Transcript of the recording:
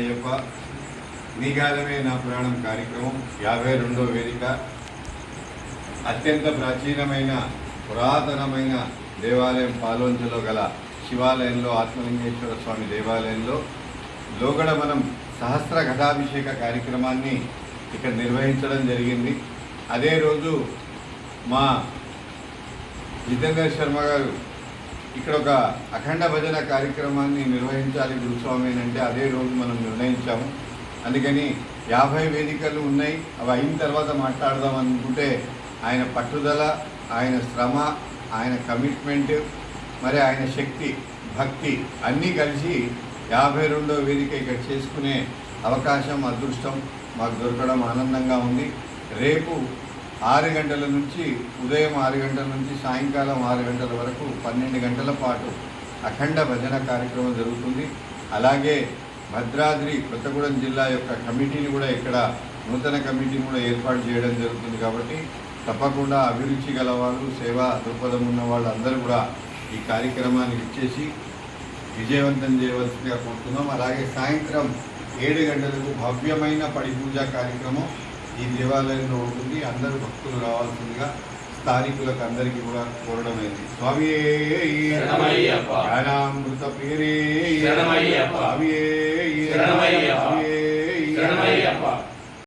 అయ్యప్ప నీగాలమే నా పురాణం కార్యక్రమం యాభై రెండో వేదిక. అత్యంత ప్రాచీనమైన పురాతనమైన దేవాలయం పాలోంచలో గల శివాలయంలో ఆత్మలింగేశ్వర స్వామి దేవాలయంలో లోగడ మనం సహస్ర ఘటాభిషేక కార్యక్రమాన్ని ఇక్కడ నిర్వహించడం జరిగింది. అదే రోజు మా జితేందర్ శర్మ గారు ఇక్కడ ఒక అఖండ భజన కార్యక్రమాన్ని నిర్వహించాలి గురుస్వామి అని అంటే అదే రోజు మనం నిర్ణయించాము. అందుకని యాభై వేదికలు ఉన్నాయి. అవి అయిన తర్వాత మాట్లాడదాం అనుకుంటే ఆయన పట్టుదల ఆయన శ్రమ ఆయన కమిట్మెంట్ మరి ఆయన శక్తి భక్తి అన్నీ కలిసి యాభై రెండో వేదిక ఇక్కడ చేసుకునే అవకాశం అదృష్టం మాకు దొరకడం ఆనందంగా ఉంది. రేపు ఆరు గంటల నుంచి ఉదయం ఆరు గంటల నుంచి సాయంకాలం ఆరు గంటల వరకు పన్నెండు గంటల పాటు అఖండ భజన కార్యక్రమం జరుగుతుంది. అలాగే భద్రాద్రి కొత్తగూడెం జిల్లా యొక్క కమిటీని కూడా ఇక్కడ నూతన కమిటీని కూడా ఏర్పాటు చేయడం జరుగుతుంది కాబట్టి తప్పకుండా అభిరుచి గల వాళ్ళు సేవా దృక్పథం ఉన్న వాళ్ళు అందరూ కూడా ఈ కార్యక్రమాన్ని ఇచ్చేసి విజయవంతం చేయవలసిందిగా కోరుతున్నాం. అలాగే సాయంత్రం ఏడు గంటలకు భవ్యమైన పడి పూజ కార్యక్రమం ఈ దేవాలయంలో ఉంటుంది అందరూ భక్తులు రావాల్సిందిగా స్థానికులకు అందరికీ కూడా కోరడమైంది స్వామి. జ్ఞానామృత ప్రియరే శరణమయ్యప్ప.